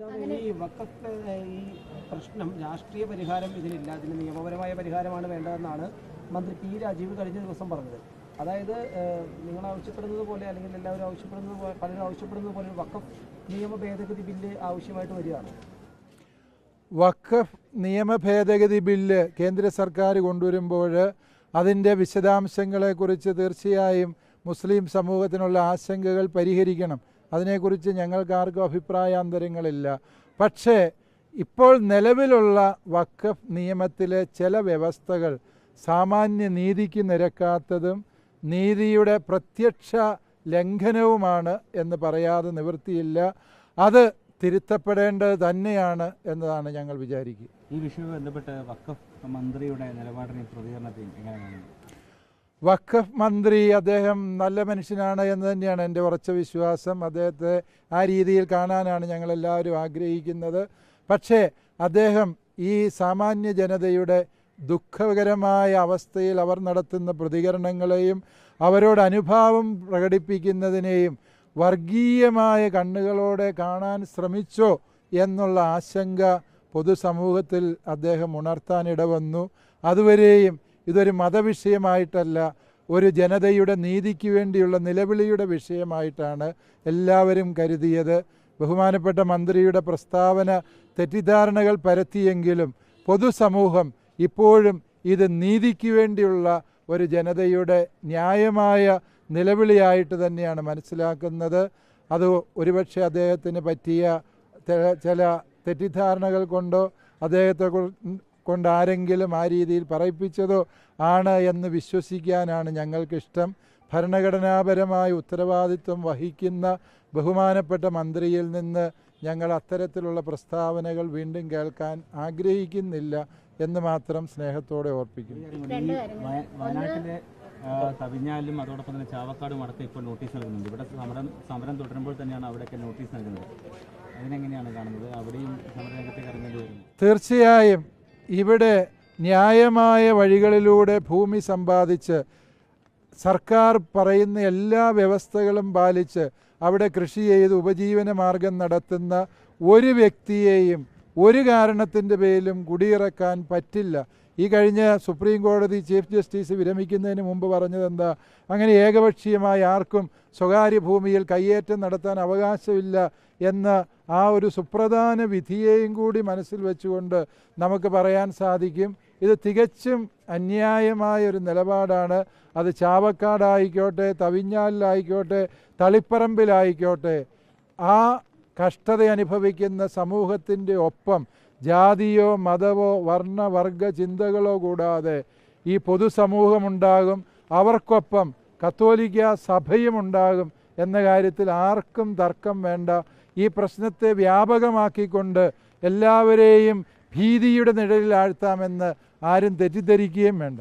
ഈ പ്രശ്നം രാഷ്ട്രീയ പരിഹാരം ഇതിനില്ല ഇതിന് നിയമപരമായ പരിഹാരമാണ് വേണ്ടതെന്നാണ് മന്ത്രി പി രാജീവ് കഴിഞ്ഞ ദിവസം പറഞ്ഞത്. അതായത് നിങ്ങൾ ആവശ്യപ്പെടുന്നത് പോലെ അല്ലെങ്കിൽ എല്ലാവരും ആവശ്യപ്പെടുന്നത് പോലെ പലരും ആവശ്യപ്പെടുന്നത് പോലെ വക്കഫ് നിയമ ഭേദഗതി ബില്ല് ആവശ്യമായിട്ട് വരികയാണ്. വഖഫ് നിയമ ഭേദഗതി ബില്ല് കേന്ദ്ര സർക്കാർ കൊണ്ടുവരുമ്പോൾ അതിന്റെ വിശദാംശങ്ങളെക്കുറിച്ച് തീർച്ചയായും മുസ്ലിം സമൂഹത്തിനുള്ള ആശങ്കകൾ പരിഹരിക്കണം. അതിനെക്കുറിച്ച് ഞങ്ങൾക്ക് ആർക്കും അഭിപ്രായാന്തരങ്ങളില്ല. പക്ഷേ ഇപ്പോൾ നിലവിലുള്ള വഖഫ് നിയമത്തിലെ ചില വ്യവസ്ഥകൾ സാമാന്യ നീതിക്ക് നിരക്കാത്തതും നീതിയുടെ പ്രത്യക്ഷ ലംഘനവുമാണ് എന്ന് പറയാതെ നിവൃത്തിയില്ല. അത് തിരുത്തപ്പെടേണ്ടത് തന്നെയാണ് എന്നതാണ് ഞങ്ങൾ വിചാരിക്കുക. ഈ വിഷയവുമായി ബന്ധപ്പെട്ട് വഖഫ് മന്ത്രിയുടെ നിലപാടിനെയും പ്രതികരണത്തെയും എങ്ങനെയാണ്? വഖഫ് മന്ത്രി അദ്ദേഹം നല്ല മനുഷ്യനാണ് എന്ന് തന്നെയാണ് എന്റെ ഉറച്ച വിശ്വാസം. അദ്ദേഹത്തെ ആ രീതിയിൽ കാണാനാണ് ഞങ്ങളെല്ലാവരും ആഗ്രഹിക്കുന്നത്. പക്ഷേ അദ്ദേഹം ഈ സാമാന്യ ജനതയുടെ ദുഃഖകരമായ അവസ്ഥയിൽ അവർ നടത്തുന്ന പ്രതികരണങ്ങളെയും അവരോട് അനുഭാവം പ്രകടിപ്പിക്കുന്നതിനെയും വർഗീയമായ കണ്ണുകളോടെ കാണാൻ ശ്രമിച്ചോ എന്നുള്ള ആശങ്ക പൊതുസമൂഹത്തിൽ അദ്ദേഹം ഉണർത്താനിടവന്നു. അതുവരെയും ഇതൊരു മതവിഷയമായിട്ടല്ല ഒരു ജനതയുടെ നീതിക്ക് വേണ്ടിയുള്ള നിലവിളിയുടെ വിഷയമായിട്ടാണ് എല്ലാവരും കരുതിയത്. ബഹുമാനപ്പെട്ട മന്ത്രിയുടെ പ്രസ്താവന തെറ്റിദ്ധാരണകൾ പരത്തിയെങ്കിലും പൊതുസമൂഹം ഇപ്പോഴും ഇത് നീതിക്ക് വേണ്ടിയുള്ള ഒരു ജനതയുടെ ന്യായമായ നിലവിളിയായിട്ട് തന്നെയാണ് മനസ്സിലാക്കുന്നത്. അത് ഒരുപക്ഷെ അദ്ദേഹത്തിന് പറ്റിയ ചില തെറ്റിദ്ധാരണകൾ കൊണ്ടോ അദ്ദേഹത്തെ കൊണ്ട് ആരെങ്കിലും ആ രീതിയിൽ പറയിപ്പിച്ചതോ ആണ് എന്ന് വിശ്വസിക്കാനാണ് ഞങ്ങൾക്കിഷ്ടം. ഭരണഘടനാപരമായ ഉത്തരവാദിത്വം വഹിക്കുന്ന ബഹുമാനപ്പെട്ട മന്ത്രിയിൽ നിന്ന് ഞങ്ങൾ അത്തരത്തിലുള്ള പ്രസ്താവനകൾ വീണ്ടും കേൾക്കാൻ ആഗ്രഹിക്കുന്നില്ല എന്ന് മാത്രം സ്നേഹത്തോടെ ഓർപ്പിക്കുന്നു. വയനാട്ടിലെ തവിഞ്ഞാലും അതോടൊപ്പം തന്നെ ചാവക്കാടും അടക്കം ഇപ്പോൾ നോട്ടീസ് നൽകുന്നുണ്ട്. ഇവിടെ സമരം സമരം തുടരുമ്പോൾ തന്നെയാണ് അവിടെയൊക്കെ നോട്ടീസ് നൽകുന്നത്. അതിനെങ്ങനെയാണ് കാണുന്നത്? അവിടെയും സമരരംഗത്തേക്ക് ഇറങ്ങേണ്ടി വരുന്നത്? തീർച്ചയായും ഇവിടെ ന്യായമായ വഴികളിലൂടെ ഭൂമി സമ്പാദിച്ച് സർക്കാർ പറയുന്ന എല്ലാ വ്യവസ്ഥകളും പാലിച്ച് അവിടെ കൃഷി ചെയ്ത് ഉപജീവന മാർഗം നടത്തുന്ന ഒരു വ്യക്തിയെയും ഒരു കാരണത്തിന്റെ പേരിലും കുടിയിറക്കാൻ പറ്റില്ല. ഈ കഴിഞ്ഞ സുപ്രീം കോടതി ചീഫ് ജസ്റ്റിസ് വിരമിക്കുന്നതിന് മുമ്പ് പറഞ്ഞത് എന്താ അങ്ങനെ ഏകപക്ഷീയമായി ആർക്കും സ്വകാര്യ ഭൂമിയിൽ കയ്യേറ്റം നടത്താൻ അവകാശമില്ല എന്ന ആ ഒരു സുപ്രധാന വിധിയെയും കൂടി മനസ്സിൽ വെച്ചുകൊണ്ട് നമുക്ക് പറയാൻ സാധിക്കും. ഇത് തികച്ചും അന്യായമായ ഒരു നിലപാടാണ്. അത് ചാവക്കാടായിക്കോട്ടെ തവിഞ്ഞാലിലായിക്കോട്ടെ തളിപ്പറമ്പിലായിക്കോട്ടെ. ആ കഷ്ടത അനുഭവിക്കുന്ന സമൂഹത്തിന്റെ ഒപ്പം ജാതിയോ മതമോ വർണവർഗ ചിന്തകളോ കൂടാതെ ഈ പൊതുസമൂഹമുണ്ടാകും. അവർക്കൊപ്പം കത്തോലിക്ക സഭയും ഉണ്ടാകും എന്ന കാര്യത്തിൽ ആർക്കും തർക്കം വേണ്ട. ഈ പ്രശ്നത്തെ വ്യാപകമാക്കിക്കൊണ്ട് എല്ലാവരെയും ഭീതിയുടെ നിഴലിൽ ആഴ്ത്താമെന്ന് ആരും തെറ്റിദ്ധരിക്കുകയും വേണ്ട.